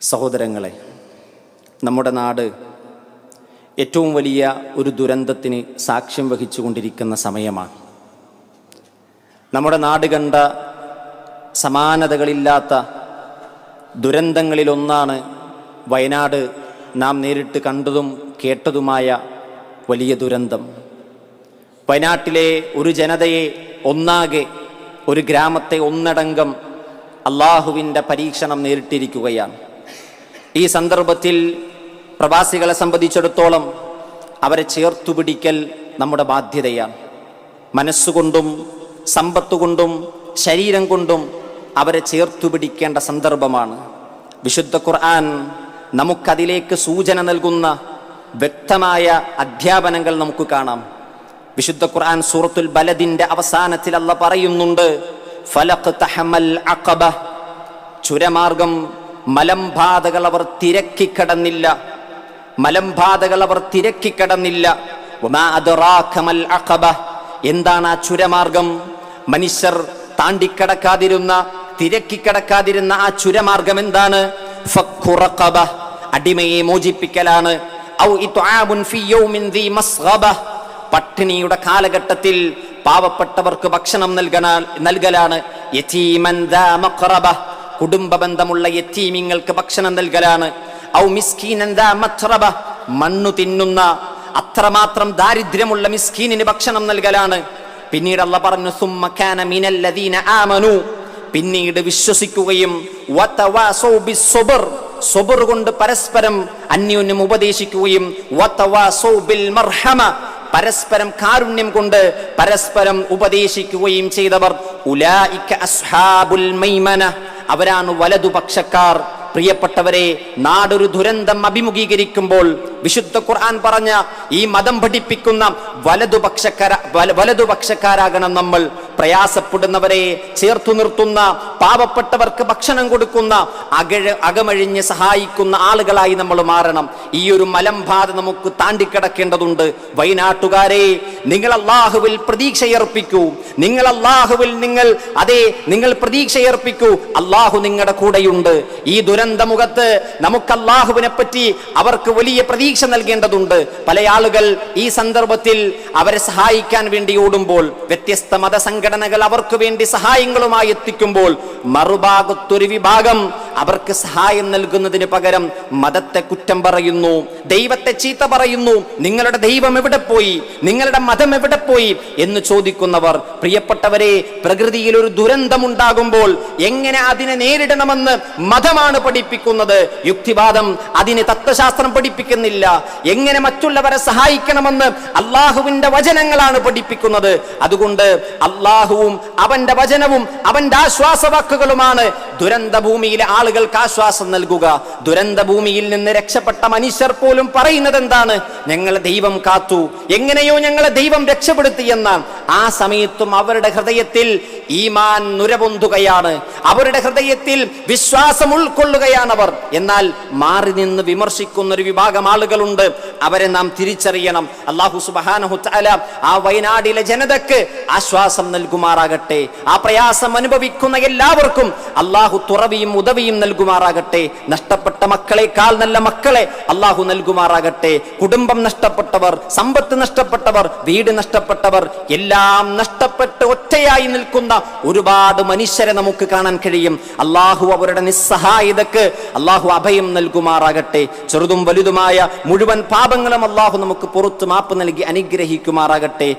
സഹോദരങ്ങളെ നമ്മുടെ നാട് ഏറ്റവും വലിയ ഒരു ദുരന്തത്തിന് സാക്ഷ്യം വഹിച്ചുകൊണ്ടിരിക്കുന്ന സമയമാണ്. നമ്മുടെ നാട് കണ്ട സമാനതകളില്ലാത്ത ദുരന്തങ്ങളിലൊന്നാണ് വയനാട്. നാം നേരിട്ട് കണ്ടതും കേട്ടതുമായ വലിയ ദുരന്തം. വയനാട്ടിലെ ഒരു ജനതയെ ഒന്നാകെ ഒരു ഗ്രാമത്തെ ഒന്നടങ്കം അള്ളാഹുവിന്റെ പരീക്ഷണം നേരിട്ടിരിക്കുകയാണ്. ഈ സന്ദർഭത്തിൽ പ്രവാസികളെ സംബന്ധിച്ചിടത്തോളം അവരെ ചേർത്തുപിടിക്കൽ നമ്മുടെ ബാധ്യതയാണ്. മനസ്സുകൊണ്ടും സമ്പത്തുകൊണ്ടും ശരീരം കൊണ്ടും അവരെ ചേർത്തുപിടിക്കേണ്ട സന്ദർഭമാണ്. വിശുദ്ധ ഖുർആൻ നമുക്കതിലേക്ക് സൂചന നൽകുന്ന വ്യക്തമായ അധ്യാപനങ്ങൾ നമുക്ക് കാണാം. വിശുദ്ധ ഖുർആൻ സൂറത്തുൽ ബലദിന്റെ അവസാനത്തിൽ അല്ല പറയുന്നുണ്ട് ഫലഖ് തഹമൽ അഖബ. ചുരമാർഗം മലമ്പാതകൾ അവർ തിരക്കിക്കടന്നില്ല. മലമ്പാതകൾ അവർ തിരക്കിക്കടന്നില്ല. എന്താണ് ആ ചുരമാർഗം? മനുഷ്യർ താണ്ടിക്കടക്കാതിരുന്ന തിരക്കിക്കടക്കാതിരുന്ന ആ ചുരമാർഗം എന്താണ്? അടിമയെ മോചിപ്പിക്കലാണ്. പട്ടിണിയുടെ കാലഘട്ടത്തിൽ പാവപ്പെട്ടവർക്ക് ഭക്ഷണം നൽകണ നൽകലാണ്. യതീമൻ ദാ കുടുംബ ബന്ധമുള്ള യത്തീമിങ്ങൾക്ക് ഭക്ഷണം നൽകലാണ്. ഔ മത്രബ മണ്ണു തിന്നുന്ന അത്രമാത്രം ദാരിദ്ര്യമുള്ള മിസ്കീനിന് ഭക്ഷണം നൽകലാണ്. പിന്നീട് അല്ല പറഞ്ഞു സുമ്മക്കാന കാന മിനല്ലദീന പിന്നീട് വിശ്വസിക്കുകയും കൊണ്ട് പരസ്പരം അന്യോന്യം ഉപദേശിക്കുകയും പരസ്പരം കാരുണ്യം കൊണ്ട് പരസ്പരം ഉപദേശിക്കുകയും ചെയ്തവർ അസ്ഹാബുൽ മൈമന. അവരാണ് വലതുപക്ഷക്കാർ പ്രിയപ്പെട്ടവരെ നാടൊരു ദുരന്തം അഭിമുഖീകരിക്കുമ്പോൾ വിശുദ്ധ ഖുർആൻ പറഞ്ഞ ഈ മതം പഠിപ്പിക്കുന്ന വലതുപക്ഷക്കാര വല- വലതുപക്ഷക്കാരാകണം നമ്മൾ. പ്രയാസപ്പെടുന്നവരെ ചേർത്തു നിർത്തുന്ന പാവപ്പെട്ടവർക്ക് ഭക്ഷണം കൊടുക്കുന്ന അകഴ അകമഴിഞ്ഞ് സഹായിക്കുന്ന ആളുകളായി നമ്മൾ മാറണം. ഈ ഒരു മലമ്പാത നമുക്ക് താണ്ടിക്കിടക്കേണ്ടതുണ്ട്. വയനാട്ടുകാരെ നിങ്ങൾ അള്ളാഹുവിൽ പ്രതീക്ഷയർപ്പിക്കൂ. നിങ്ങൾ അള്ളാഹുവിൽ നിങ്ങൾ അതെ നിങ്ങൾ പ്രതീക്ഷയർപ്പിക്കൂ. അള്ളാഹു നിങ്ങളുടെ കൂടെയുണ്ട്. ഈ ദുരന്തമുഖത്ത് നമുക്ക് അള്ളാഹുവിനെ പറ്റി അവർക്ക് വലിയ പ്രതീക്ഷ നൽകേണ്ടതുണ്ട്. പല ആളുകൾ ഈ സന്ദർഭത്തിൽ അവരെ സഹായിക്കാൻ വേണ്ടി ഓടുമ്പോൾ വ്യത്യസ്ത മതസംഘടനകൾ അവർക്ക് വേണ്ടി സഹായങ്ങളുമായി എത്തിക്കുമ്പോൾ മറുഭാഗത്തൊരു വിഭാഗം അവർക്ക് സഹായം നൽകുന്നതിന് പകരം മതത്തെ കുറ്റം പറയുന്നു ദൈവത്തെ ചീത്ത പറയുന്നു നിങ്ങളുടെ ദൈവം എവിടെ പോയി നിങ്ങളുടെ മതം എവിടെ പോയി എന്ന് ചോദിക്കുന്നവർ പ്രിയപ്പെട്ടവരെ പ്രകൃതിയിൽ ഒരു ദുരന്തമുണ്ടാകുമ്പോൾ എങ്ങനെ അതിനെ നേരിടണമെന്ന് മതമാണ് പഠിപ്പിക്കുന്നത്? യുക്തിവാദം അതിന് തത്വശാസ്ത്രം പഠിപ്പിക്കുന്നില്ല. എങ്ങനെ മറ്റുള്ളവരെ സഹായിക്കണമെന്ന് അള്ളാഹുവിന്റെ വചനങ്ങളാണ് പഠിപ്പിക്കുന്നത്? അതുകൊണ്ട് അള്ളാഹുവും അവന്റെ വചനവും അവന്റെ ആശ്വാസവാക്കുകളുമാണ് ദുരന്ത ഭൂമിയിലെ ആളുകൾക്ക് ആശ്വാസം നൽകുക. ദുരന്ത ഭൂമിയിൽ നിന്ന് രക്ഷപ്പെട്ട മനുഷ്യർ പോലും പറയുന്നത് എന്താണ് ഞങ്ങളെ ദൈവം കാത്തു. എങ്ങനെയോ ഞങ്ങളെ ദൈവം രക്ഷപ്പെടുത്തി എന്നാണ്. ആ സമയത്തും അവരുടെ ഹൃദയത്തിൽ ഈമാൻ നുരപൊന്തുകയാണ്. അവരുടെ ഹൃദയത്തിൽ വിശ്വാസം ഉൾക്കൊള്ളുകയാണ് അവർ. എന്നാൽ മാറി നിന്ന് വിമർശിക്കുന്ന ഒരു വിഭാഗം ആളുകളുണ്ട്. അവരെ നാം തിരിച്ചറിയണം. അള്ളാഹു സുബാനഹു തആല ആ വയനാടിലെ ജനതക്ക് ആശ്വാസം നൽകുമാറാകട്ടെ. ആ പ്രയാസം അനുഭവിക്കുന്ന എല്ലാവർക്കും അള്ളാഹു തുറവിയും ഉദവിയും നൽകുമാറാകട്ടെ. നഷ്ടപ്പെട്ട മക്കളെക്കാൾ നല്ല മക്കളെ അള്ളാഹു നൽകുമാറാകട്ടെ. കുടുംബം നഷ്ടപ്പെട്ടവർ സമ്പത്ത് നഷ്ടപ്പെട്ടവർ വീട് നഷ്ടപ്പെട്ടവർ എല്ലാം നഷ്ടപ്പെട്ട് ഒറ്റയായി നിൽക്കുന്ന ഒരുപാട് മനുഷ്യരെ നമുക്ക് കാണാൻ കഴിയും. അള്ളാഹു അവരുടെ നിസ്സഹായതക്ക് അള്ളാഹു അഭയം നൽകുമാറാകട്ടെ. ചെറുതും വലുതുമായ മുഴുവൻ പാപങ്ങളും അള്ളാഹു നമുക്ക് പുറത്തു മാപ്പ് നൽകി അനുഗ്രഹിക്കുമാറാകട്ടെ.